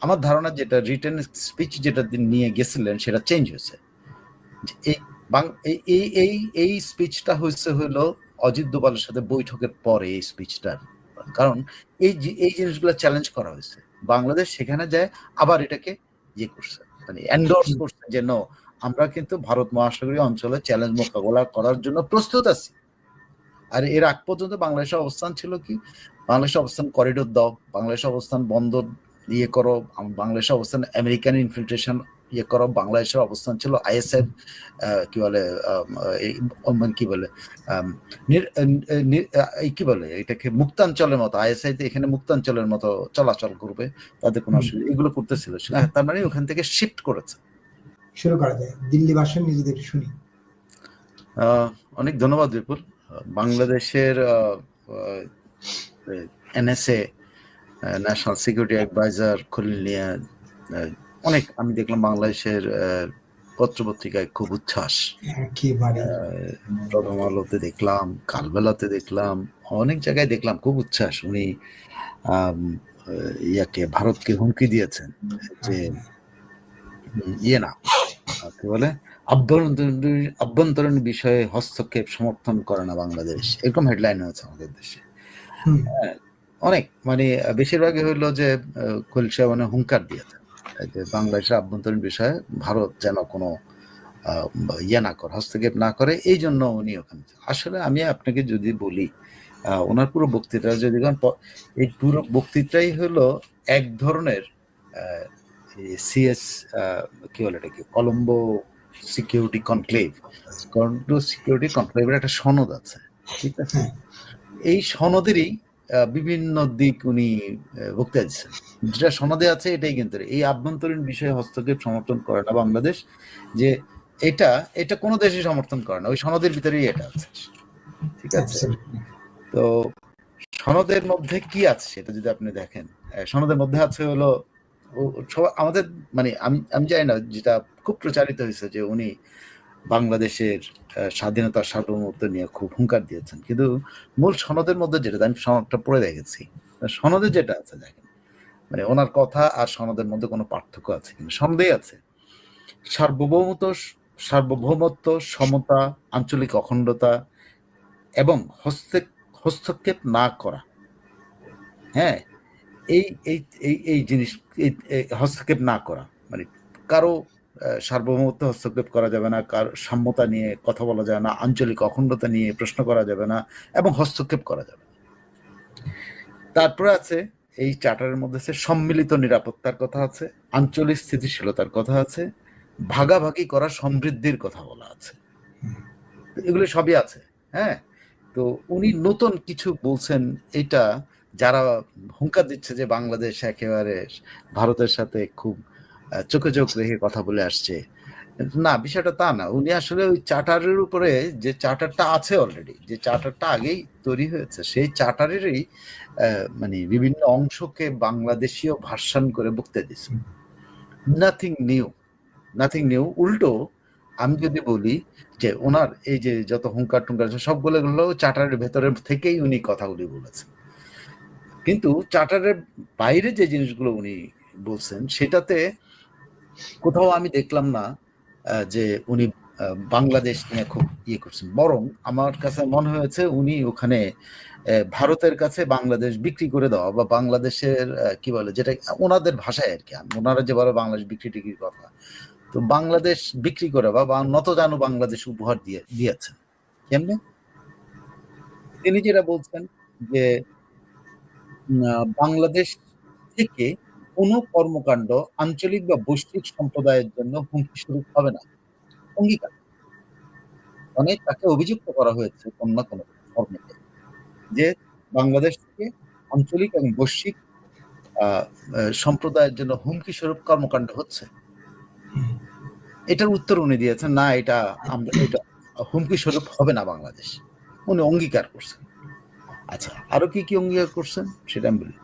আমার ধারণা যেটা রিটেন স্পিচ যেটা নিয়ে গেছিলেন সেটা চেঞ্জ হয়েছে। এই এই- এই স্পিচটা হয়েছে হলো অজিত দোভালের সাথে বৈঠকের পরে এই স্পিচটার কারণ এই এই জিনিসগুলো চ্যালেঞ্জ করা হয়েছে। বাংলাদেশ সেখানে যায় আবার এটাকে ইয়ে করছে মানে এন্ডোর্স করছে যে no, আমরা কিন্তু ভারত মহাসাগরীয় অঞ্চলে চ্যালেঞ্জ মোকাবেলা করার জন্য প্রস্তুত আছি। আর এর আগ পর্যন্ত বাংলাদেশের অবস্থান ছিল কি? বাংলাদেশের অবস্থান করিডোর দাও বাংলাদেশের অবস্থান বন্দর ইয়ে করো বাংলাদেশের অবস্থান আমেরিকান ইনফিল্ট্রেশন ইয়ে করো বাংলাদেশের অবস্থান ছিল আইএসএফ কি বলে মানে কি বলে কি বলে এটাকে মুক্তাঞ্চলের মতো আইএসআই এখানে মুক্তাঞ্চলের মতো চলাচল করবে তাদের কোনো অসুবিধা এগুলো করতেছিল। হ্যাঁ, তার মানে ওখান থেকে শিফট করেছে। শুরু করা যায়। দিল্লি ভাষণ নিজেদের শুনি। অনেক ধন্যবাদ বিপুল বাংলাদেশের NSA national security adviser Khalil নিয়ে অনেক আমি দেখলাম বাংলাদেশের পত্রপত্রিকায় খুব উচ্ছ্বাস। প্রথম আলোতে দেখলাম কালবেলাতে দেখলাম অনেক জায়গায় দেখলাম খুব উচ্ছ্বাস। উনি ইয়াকে ভারতকে হুমকি দিয়েছেন যে ইয়ে না কি বলে? আভ্যন্তরীণ আভ্যন্তরীণ বিষয়ে হস্তক্ষেপ সমর্থন করে না বাংলাদেশ। এরকম হেডলাইন হয়েছে আমাদের দেশে। অনেক মানে বেশিরভাগই হইল যে কলসা মানে হুঙ্কার দিয়েছে যে বাংলাদেশের আভ্যন্তরীণ বিষয়ে ভারত যেন কোনো ইয়ে না করে হস্তক্ষেপ না করে এই জন্য উনি ওখানে আসলে আমি আপনাকে যদি বলি ওনার পুরো বক্তৃতা যদি এই পুরো বক্তৃতাই হলো এক ধরনের সিএস কি বলে এটা কি Colombo security conclave. Colombo security কনক্লেভের একটা সনদ আছে ঠিক আছে? হ্যাঁ। এই সনদেরই বিভিন্ন দিক উনি বক্তৃতা দিচ্ছেন যেটা সনদে আছে, এটাই কিন্তু। এই আভ্যন্তরীণ বিষয়ে হস্তক্ষেপ সমর্থন করে না বাংলাদেশ, যে এটা এটা কোনো দেশে সমর্থন করে না, ওই সনদের ভিতরেই এটা আছে। ঠিক আছে. তো সনদের মধ্যে কি আছে সেটা যদি আপনি দেখেন? সনদের মধ্যে আছে হলো আমাদের মানে আমি আমি জানি না, যেটা খুব প্রচারিত হয়েছে যে উনি বাংলাদেশের স্বাধীনতা সার্বভৌমত্ব নিয়ে খুব হুঙ্কার দিয়েছেন। কিন্তু মূল সনদের মধ্যে যেটা, আমি সনদটা পড়ে দেখেছি। সনদে যেটা আছে, দেখেন মানে ওনার কথা আর সনদের মধ্যে কোনো পার্থক্য আছে কিন্তু সনদেই আছে। সার্বভৌমত্ব সার্বভৌমত্ব, সমতা, আঞ্চলিক অখণ্ডতা এবং হস্তে, হস্তক্ষেপ না করা। হ্যাঁ এই এই এই জিনিস হস্তক্ষেপ না করা। মানে কারও সার্বভৌমত্ব হস্তক্ষেপ করা যাবে না, কার সাম্যতা নিয়ে কথা বলা যাবে না, আঞ্চলিক অখণ্ডতা নিয়ে প্রশ্ন করা যাবে না এবং হস্তক্ষেপ করা যাবে না। তারপরে আছে, এই চার্টারের মধ্যে আছে, সম্মিলিত নিরাপত্তার কথা আছে, আঞ্চলিক স্থিতিশীলতার কথা আছে, ভাগাভাগি করা সমৃদ্ধির কথা বলা আছে। এগুলো সবই আছে হ্যাঁ? তো উনি নতুন কিছু বলছেন, এটা যারা হুঙ্কার দিচ্ছে যে বাংলাদেশ একেবারে ভারতের সাথে খুব চোখে চোখ রেখে কথা বলে আসছে। না, বিষয়টা তা না। উনি আসলে ওই চার্টারের উপরে যে চার্টারটা আছে অলরেডি যে চার্টারটা আগেই তৈরি হয়েছে, সেই চার্টারেরই মানে বিভিন্ন অংশকে বাংলাদেশীয় ভার্সান করে বক্তৃতা দিচ্ছে নাথিং নিউ নাথিং নিউ উল্টো, আমি যদি বলি যে ওনার এই যে যত হুঙ্কার টুঙ্কার সবগুলো গুলো চার্টারের ভেতরের থেকেই উনি কথাগুলি বলেছেন। কিন্তু চার্টারের বাইরে যে জিনিসগুলো উনি বলছেন, সেটাতে কোথাও আমি দেখলাম না যে উনি বাংলাদেশ নিয়ে খুব ইয়ে করছেন। বরং আমার কাছে মনে হয়েছে উনি ওখানে ভারতের কাছে বাংলাদেশ বিক্রি করে দেওয়া বা বাংলাদেশের কি বলে যেটা ওনাদের ভাষায় আর কি। ওনারা যে বলে বাংলাদেশ বিক্রি টিক্রির কথা, তো বাংলাদেশ বিক্রি করে বা নত জানো বাংলাদেশ উপহার দিয়ে দিয়েছেন কেমনে? তিনি যেটা বলছেন যে বাংলাদেশ থেকে কোনো কর্মকাণ্ড আঞ্চলিক বা বৈশ্বিক সম্প্রদায়ের জন্য হুমকি স্বরূপ হবে না। অঙ্গীকার। মানে তাকে অভিযুক্ত করা হয়েছে কোন না কোনো কর্মকে যে বাংলাদেশ থেকে আঞ্চলিক এবং বৈশ্বিক সম্প্রদায়ের জন্য হুমকি স্বরূপ কর্মকাণ্ড হচ্ছে। এটার উত্তর উনি দিয়েছেন, না, এটা আমরা, এটা হুমকি স্বরূপ হবে না বাংলাদেশ। উনি অঙ্গীকার করছেন। আচ্ছা আরও কি কি অঙ্গীকার করছেন সেটা আমি বলি।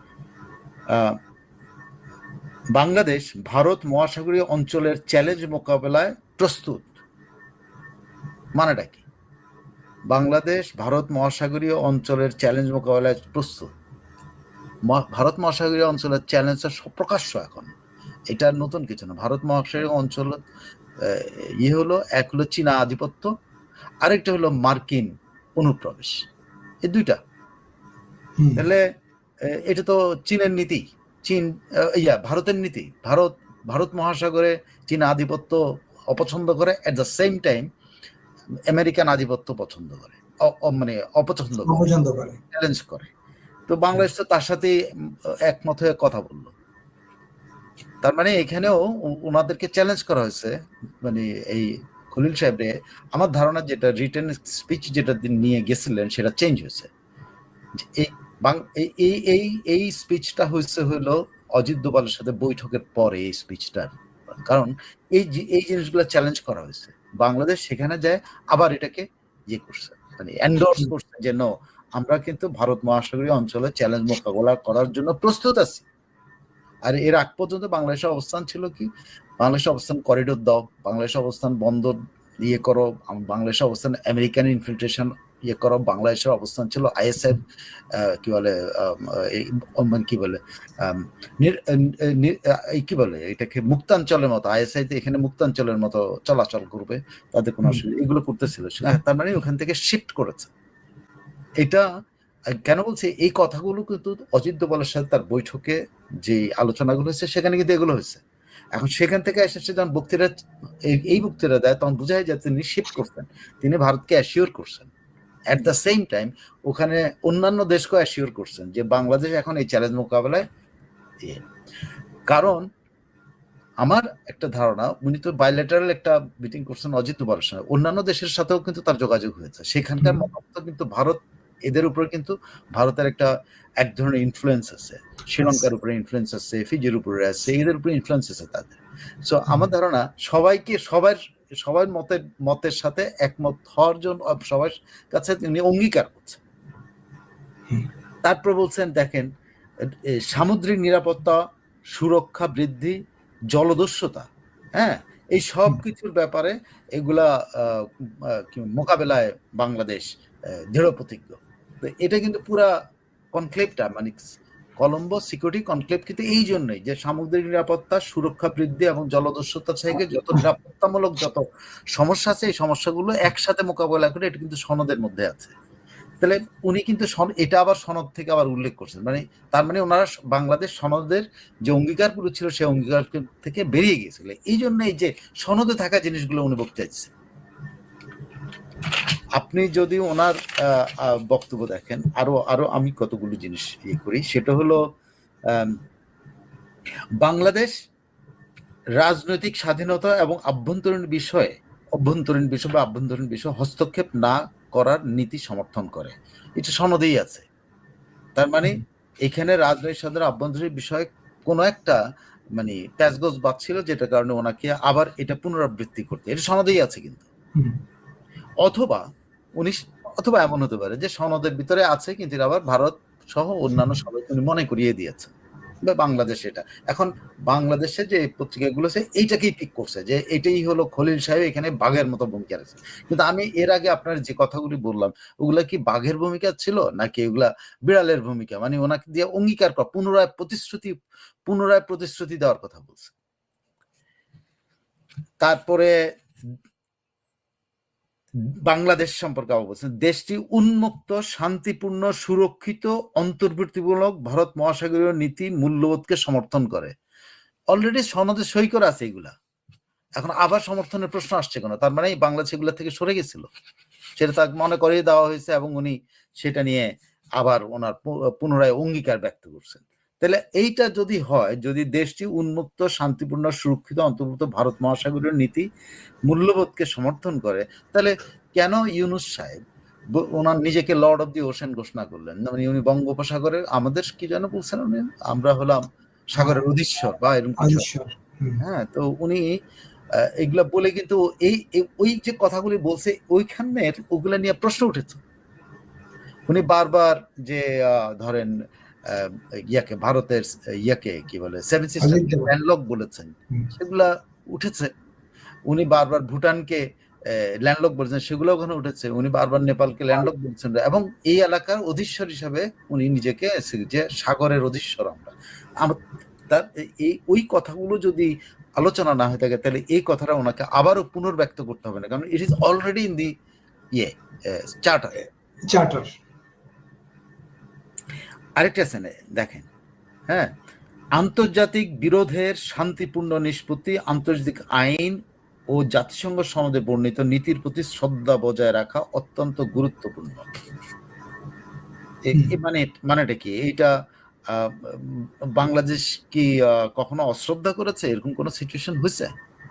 বাংলাদেশ ভারত মহাসাগরীয় অঞ্চলের চ্যালেঞ্জ মোকাবেলায় প্রস্তুত। মানেটা কি? বাংলাদেশ ভারত মহাসাগরীয় অঞ্চলের চ্যালেঞ্জ মোকাবেলায় প্রস্তুত। ভারত মহাসাগরীয় অঞ্চলের চ্যালেঞ্জটা প্রকাশ্য এখন। এটা নতুন কিছু না। ভারত মহাসাগরীয় অঞ্চল ইয়ে হলো এক হলো চীনা আধিপত্য আরেকটা হলো মার্কিন অনুপ্রবেশ। এই দুইটা। তাহলে এটা তো চীনের নীতি। চীন ইয়া ভারতের নীতি। ভারত ভারত মহাসাগরে চীন আধিপত্য অপছন্দ করে at the same time American আধিপত্য পছন্দ করে মানে অপছন্দ করে চ্যালেঞ্জ করে। তো বাংলাদেশ তো তার সাথে একমত হয়ে কথা বলল। তার মানে এখানেও ওনাদেরকে চ্যালেঞ্জ করা হয়েছে মানে এই খলিল সাহেবরে। আমার ধারণা যেটা রিটেন স্পিচ যেটা নিয়ে গেছিলেন সেটা চেঞ্জ হয়েছে। এই এই- এই এই স্পিচটা হয়েছে হলো অজিত দোবালের সাথে বৈঠকের পরে এই স্পিচটার কারণ এই এই জিনিসগুলো চ্যালেঞ্জ করা হয়েছে। বাংলাদেশ সেখানে যায় আবার এটাকে ইয়ে করছে মানে এন্ডোর্স করছে যে no, আমরা কিন্তু ভারত মহাসাগরীয় অঞ্চলে চ্যালেঞ্জ মোকাবেলা করার জন্য প্রস্তুত আছি। আর এর আগ পর্যন্ত বাংলাদেশের অবস্থান ছিল কি? বাংলাদেশের অবস্থান করিডোর দাও বাংলাদেশের অবস্থান বন্দর ইয়ে করো বাংলাদেশের অবস্থান আমেরিকান ইনফিল্ট্রেশন ইয়ে করো বাংলাদেশের অবস্থান ছিল আইএসএফ কি বলে কি বলে কি বলে এটাকে মুক্তাঞ্চলের মতো আইএসআই তে এখানে মুক্তাঞ্চলের মতো চলাচল করবে তাদের কোনো। অসুবিধা এগুলো করতেছিল হ্যাঁ, তার মানে ওখান থেকে শিফট করেছে। এটা কেন বলছি এই কথাগুলো কিন্তু অজিত দোবালের সাথে তার বৈঠকে যে আলোচনাগুলো হয়েছে সেখানে কিন্তু এগুলো হয়েছে। এখন সেখান থেকে এসেছে যখন বক্তৃতা এই- বক্তৃতা দেয় তখন বোঝায় যায় তিনি শিফট করছেন। তিনি ভারতকে অ্যাসিওর করছেন। অ্যাট দ্য সেম টাইম ওখানে অন্যান্য দেশকে অ্যাসিওর করছেন যে বাংলাদেশ এখন এই চ্যালেঞ্জ মোকাবেলায়। কারণ আমার একটা ধারণা উনি তো বাইলেটারাল একটা মিটিং করছেন অজিত সঙ্গে। অন্যান্য দেশের সাথেও কিন্তু তার যোগাযোগ হয়েছে। সেখানকার। মতামত কিন্তু ভারত এদের উপরে কিন্তু ভারতের একটা এক ধরনের ইনফ্লুয়েন্স আছে। শ্রীলঙ্কার উপরে ইনফ্লুয়েন্স আছে ফিজির উপরে আছে এদের উপরে ইনফ্লুয়েন্স আছে তাদের। সো আমার ধারণা সবাইকে সবার সবার মতের মতের সাথে একমত হওয়ার জন্য সবার কাছে তিনি অঙ্গীকার করছেন। তারপর বলছেন দেখেন সামুদ্রিক নিরাপত্তা সুরক্ষা বৃদ্ধি জলদস্যুতা হ্যাঁ? এই সব কিছুর ব্যাপারে এগুলা মোকাবেলায় বাংলাদেশ দৃঢ় প্রতিজ্ঞ তো এটা কিন্তু পুরা কনক্লেভটা মানে কলম্বো সিকিউরিটি কনক্লেভ কিন্তু এই জন্যই যে সামুদ্রিক নিরাপত্তা, সুরক্ষা বৃদ্ধি এবং জলদস্যুতা থেকে যত নিরাপত্তামূলক যত সমস্যা আছে, এই সমস্যাগুলো একসাথে মোকাবেলা করে এটা কিন্তু সনদের মধ্যে আছে। তাহলে উনি কিন্তু এটা আবার সনদ থেকে আবার উল্লেখ করছেন। মানে তার মানে ওনারা বাংলাদেশ সনদের যে অঙ্গীকারগুলো ছিল সেই অঙ্গীকার থেকে বেরিয়ে গিয়েছিল। এই জন্য এই যে সনদে থাকা জিনিসগুলো উনি বলতে চাইছেন আপনি যদি ওনার বক্তব্য দেখেন আরও আরও আমি কতগুলো জিনিস ইয়ে করি সেটা হলো বাংলাদেশ রাজনৈতিক স্বাধীনতা এবং আভ্যন্তরীণ বিষয়ে অভ্যন্তরীণ বিষয় বা আভ্যন্তরীণ বিষয় হস্তক্ষেপ না করার নীতি সমর্থন করে। এটা সনদেই আছে। তার মানে এখানে রাজনৈতিক স্বাধীনতা আভ্যন্তরীণ বিষয়ে কোনো একটা মানে প্যাচগোজ বাচ্ছিল যেটার কারণে ওনাকে আবার এটা পুনরাবৃত্তি করতে। এটা সনদেই আছে কিন্তু। অথবা উনি অথবা এমন হতে পারে যে সনদের ভিতরে আছে, কিন্তু আবার ভারত সহ অন্যান্য সবাইকে উনি মনে করিয়ে দিয়েছেন বা বাংলাদেশ এটা। এখন বাংলাদেশে যে পত্রিকাগুলো আছে, এইটাকেই পিক করছে যে এটাই হলো খলিল সাহেব এখানে বাঘের মতো ভূমিকা আছে কিন্তু আমি এর আগে আপনার যে কথাগুলি বললাম, ওগুলা কি বাঘের ভূমিকা ছিল? নাকি এগুলা বিড়ালের ভূমিকা? মানে ওনাকে দিয়ে অঙ্গীকার করা, পুনরায় প্রতিশ্রুতি পুনরায় প্রতিশ্রুতি দেওয়ার কথা বলছে। তারপরে বাংলাদেশ সম্পর্কে বলছেন দেশটি উন্মুক্ত, শান্তিপূর্ণ, সুরক্ষিত, অন্তর্বর্তীমূলক ভারত মহাসাগরীয় নীতি মূল্যবোধকে সমর্থন করে। অলরেডি সনদে সই করা আছে এগুলা। এখন আবার সমর্থনের প্রশ্ন আসছে কেন? তার মানে বাংলাদেশ এগুলা থেকে সরে গেছিল। সেটা তাকে মনে করিয়ে দেওয়া হয়েছে এবং উনি সেটা নিয়ে আবার ওনার পুনরায় অঙ্গীকার ব্যক্ত করছেন। তাহলে এইটা যদি হয় যদি দেশটি উন্মুক্ত শান্তিপূর্ণ সুরক্ষিত অন্তর্ভুক্ত ভারত মহাসাগরীয় নীতি মূল্যবোধকে সমর্থন করে তাহলে কেন ইউনুস সাহেব ওনার নিজেকে লর্ড অফ দি ওশেন ঘোষণা করলেন? মানে উনি বঙ্গোপসাগরের আমাদের কি যেন বলছেন উনি? আমরা হলাম সাগরের অধীশ্বর বা এরকম কিছু। হ্যাঁ তো উনি এগুলা বলে কিন্তু এই ওই যে কথাগুলি বলছে ওইখানের ওগুলা নিয়ে প্রশ্ন উঠেছে। উনি বারবার যে ধরেন ইয়াকে ভারতের ইয়াকে কি বলে সেভেন সিস্টার ল্যান্ডলক বলেছেন সেগুলা উঠেছে। উনি বারবার ভুটানকে ল্যান্ডলক বলেছেন সেগুলো ওখানে উঠেছে। উনি বারবার নেপালকে ল্যান্ডলক বলছেন। এবং এই এলাকার অধীশ্বর হিসাবে উনি নিজেকে যে সাগরের অধীশ্বর আমরা। তার এই ওই কথাগুলো যদি আলোচনা না হয়ে থাকে তাহলে এই কথাটা ওনাকে আবারও পুনর্ব্যক্ত করতে হবে না। কারণ it is already in the ইয়ে চার্টার চার্টার আরেকটা আছে দেখেন হ্যাঁ? আন্তর্জাতিক বিরোধের শান্তিপূর্ণ নিষ্পত্তি আন্তর্জাতিক আইন ও জাতিসংঘ সনদে বর্ণিত নীতির প্রতি শ্রদ্ধা বজায় রাখা অত্যন্ত গুরুত্বপূর্ণ। মানে মানেটা কি? এইটা আহ, বাংলাদেশ কি কখনো অশ্রদ্ধা করেছে? এরকম কোনো সিচুয়েশন হয়েছে?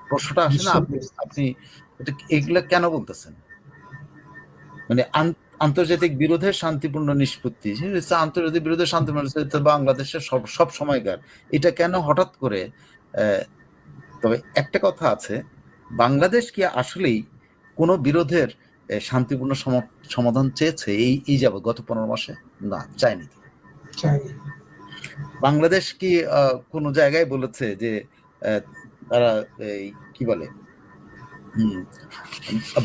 প্রশ্নটা আসে না আপনি আপনি এটা এগুলা কেন বলতেছেন? মানে আন্তর্জাতিক বিরোধের শান্তিপূর্ণ নিষ্পত্তি। আন্তর্জাতিক বিরোধের শান্তিপূর্ণ বাংলাদেশের সব সব সময়কার। এটা কেন হঠাৎ করে তবে একটা কথা আছে বাংলাদেশ কি আসলেই কোনো বিরোধের শান্তিপূর্ণ সম- সমাধান চেয়েছে এই এই যাবত গত পনেরো মাসে? না চায়নি। চাইনি বাংলাদেশ কি আহ, কোনো জায়গায় বলেছে যে তারা কি বলে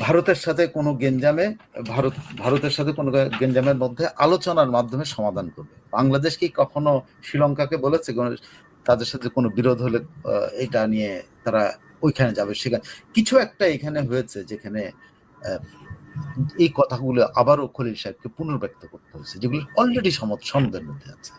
ভারতের সাথে কোনো গেঞ্জামে, ভারত, ভারতের সাথে কোনো গেঞ্জামের মধ্যে আলোচনার মাধ্যমে সমাধান করবে। বাংলাদেশ কি কখনো শ্রীলঙ্কাকে বলেছে তাদের সাথে কোনো বিরোধ হলে এটা নিয়ে তারা ওইখানে যাবে? সেখানে, কিছু একটা এখানে হয়েছে যেখানে এই কথাগুলো আবারও খলিল সাহেবকে পুনর্ব্যক্ত করতে হয়েছে, যেগুলো অলরেডি সনদের মধ্যে আছে।